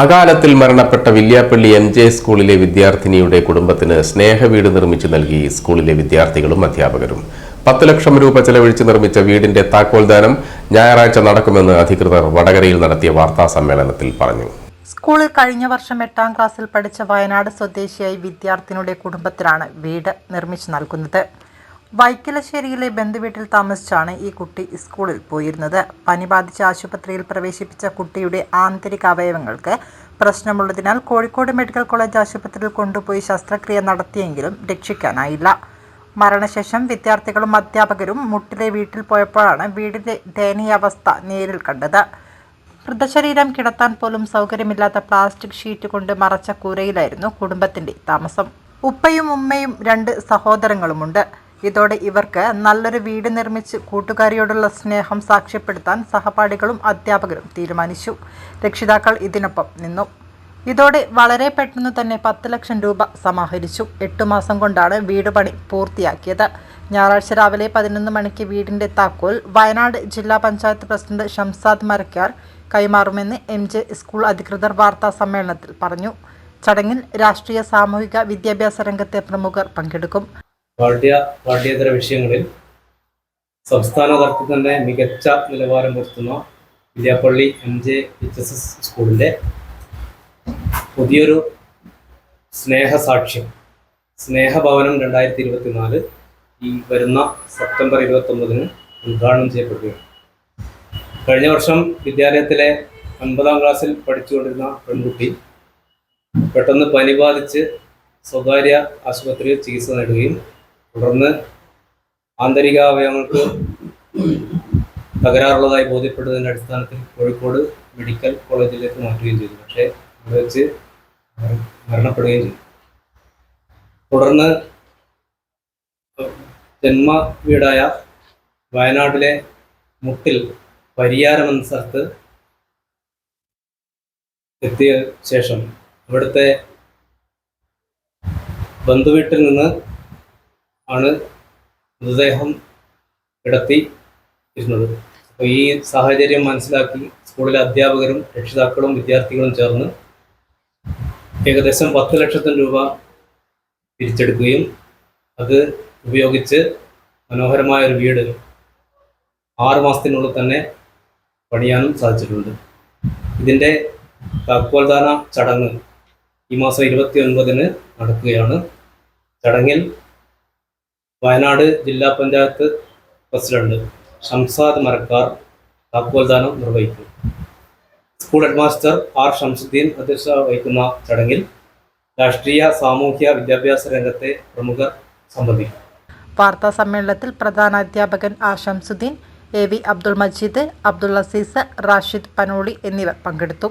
അകാലത്തിൽ മരണപ്പെട്ട Villiappally M J സ്കൂളിലെ വിദ്യാർത്ഥിനിയുടെ കുടുംബത്തിന് സ്നേഹവീട് നിർമ്മിച്ചു നൽകി സ്കൂളിലെ വിദ്യാർത്ഥികളും അധ്യാപകരും. പത്ത് ലക്ഷം രൂപ ചെലവഴിച്ച് നിർമ്മിച്ച വീടിന്റെ താക്കോൽദാനം ഞായറാഴ്ച നടക്കുമെന്ന് അധികൃതർ വടകരയിൽ നടത്തിയ വാർത്താ സമ്മേളനത്തിൽ പറഞ്ഞു. സ്കൂളിൽ കഴിഞ്ഞ വർഷം എട്ടാം ക്ലാസ്സിൽ പഠിച്ച വയനാട് സ്വദേശിയായി വിദ്യാർത്ഥിനിയുടെ കുടുംബത്തിനാണ് വീട് നിർമ്മിച്ചു നൽകുന്നത്. വൈക്കലശ്ശേരിയിലെ ബന്ധുവീട്ടിൽ താമസിച്ചാണ് ഈ കുട്ടി സ്കൂളിൽ പോയിരുന്നത്. പനി ബാധിച്ച ആശുപത്രിയിൽ പ്രവേശിപ്പിച്ച കുട്ടിയുടെ ആന്തരിക അവയവങ്ങൾക്ക് പ്രശ്നമുള്ളതിനാൽ കോഴിക്കോട് മെഡിക്കൽ കോളേജ് ആശുപത്രിയിൽ കൊണ്ടുപോയി ശസ്ത്രക്രിയ നടത്തിയെങ്കിലും രക്ഷിക്കാനായില്ല. മരണശേഷം വിദ്യാർത്ഥികളും അധ്യാപകരും മുട്ടിലെ വീട്ടിൽ പോയപ്പോഴാണ് വീടിന്റെ ദയനീയാവസ്ഥ നേരിൽ കണ്ടത്. മൃതശരീരം കിടത്താൻ പോലും സൗകര്യമില്ലാത്ത പ്ലാസ്റ്റിക് ഷീറ്റ് കൊണ്ട് മറച്ച കൂരയിലായിരുന്നു കുടുംബത്തിന്റെ താമസം. ഉപ്പയും ഉമ്മയും രണ്ട് സഹോദരങ്ങളുമുണ്ട്. ഇതോടെ ഇവർക്ക് നല്ലൊരു വീട് നിർമ്മിച്ച് കൂട്ടുകാരിയോടുള്ള സ്നേഹം സാക്ഷ്യപ്പെടുത്താൻ സഹപാഠികളും അധ്യാപകരും തീരുമാനിച്ചു. രക്ഷിതാക്കൾ ഇതിനൊപ്പം നിന്നു. ഇതോടെ വളരെ പെട്ടെന്ന് തന്നെ പത്ത് ലക്ഷം രൂപ സമാഹരിച്ചു. എട്ടു മാസം കൊണ്ടാണ് വീട് പണി പൂർത്തിയാക്കിയത്. ഞായറാഴ്ച രാവിലെ പതിനൊന്ന് മണിക്ക് വീടിന്റെ താക്കോൽ വയനാട് ജില്ലാ പഞ്ചായത്ത് പ്രസിഡന്റ് ഷംസാദ് മരക്കാർ കൈമാറുമെന്ന് എം ജെ സ്കൂൾ അധികൃതർ വാർത്താ സമ്മേളനത്തിൽ പറഞ്ഞു. ചടങ്ങിൽ രാഷ്ട്രീയ സാമൂഹിക വിദ്യാഭ്യാസ രംഗത്തെ പ്രമുഖർ പങ്കെടുക്കും. പാഠ്യ പാഠ്യേതര വിഷയങ്ങളിൽ സംസ്ഥാന തലത്തിൽ തന്നെ മികച്ച നിലവാരം പുലർത്തുന്ന Vidyappally M J H S S സ്കൂളിന്റെ പുതിയൊരു സ്നേഹസാക്ഷ്യം സ്നേഹഭവനം രണ്ടായിരത്തി ഇരുപത്തിനാല് ഈ വരുന്ന സെപ്റ്റംബർ ഇരുപത്തൊമ്പതിന് ഉദ്ഘാടനം ചെയ്യപ്പെടുകയാണ്. കഴിഞ്ഞ വർഷം വിദ്യാലയത്തിലെ ഒൻപതാം ക്ലാസ്സിൽ പഠിച്ചുകൊണ്ടിരുന്ന പെൺകുട്ടി പെട്ടെന്ന് പനി ബാധിച്ച് സ്വകാര്യ ആശുപത്രിയിൽ ചികിത്സ നേടുകയും തുടർന്ന് ആന്തരിക അവയവങ്ങൾക്ക് തകരാറുള്ളതായി ബോധ്യപ്പെട്ടതിന്റെ അടിസ്ഥാനത്തിൽ കോഴിക്കോട് മെഡിക്കൽ കോളേജിലേക്ക് മാറ്റുകയും ചെയ്തു. പക്ഷേ അവിടെ വെച്ച് മരണപ്പെടുകയും ചെയ്തു. തുടർന്ന് ജന്മ വീടായ വയനാട്ടിലെ മുട്ടിൽ പരിയാരം എന്ന സ്ഥലത്ത് എത്തിയ ശേഷം അവിടുത്തെ ബന്ധുവീട്ടിൽ നിന്ന് ആണ് മൃതദേഹം കിടത്തി ഇരുന്നത്. ഈ സാഹചര്യം മനസ്സിലാക്കി സ്കൂളിലെ അധ്യാപകരും രക്ഷിതാക്കളും വിദ്യാർത്ഥികളും ചേർന്ന് ഏകദേശം പത്ത് ലക്ഷത്തിന് രൂപ പിരിച്ചെടുക്കുകയും അത് ഉപയോഗിച്ച് മനോഹരമായ ഒരു വീട് ആറു മാസത്തിനുള്ളിൽ തന്നെ പണിയാനും സാധിച്ചിട്ടുണ്ട്. ഇതിന്റെ താക്കോൽദാന ചടങ്ങ് ഈ മാസം ഇരുപത്തി ഒൻപതിന് നടക്കുകയാണ്. ചടങ്ങിൽ വയനാട് ജില്ലാ പഞ്ചായത്ത് പ്രസിഡന്റ് ഷംസാദ് മരക്കാർ താക്കോൽദാനം നിർവഹിക്കും. സ്കൂൾ ഹെഡ്മാസ്റ്റർ ആർ ഷംസുദ്ദീൻ അധ്യക്ഷത വഹിക്കുന്ന ചടങ്ങിൽ രാഷ്ട്രീയ സാമൂഹ്യ വിദ്യാഭ്യാസ രംഗത്തെ പ്രമുഖർ സംബന്ധിക്കും. വാർത്താ സമ്മേളനത്തിൽ പ്രധാന അധ്യാപകൻ R Shamsudheen A V Abdul Majeed Abdul Aziz Rashid Panoli എന്നിവർ പങ്കെടുത്തു.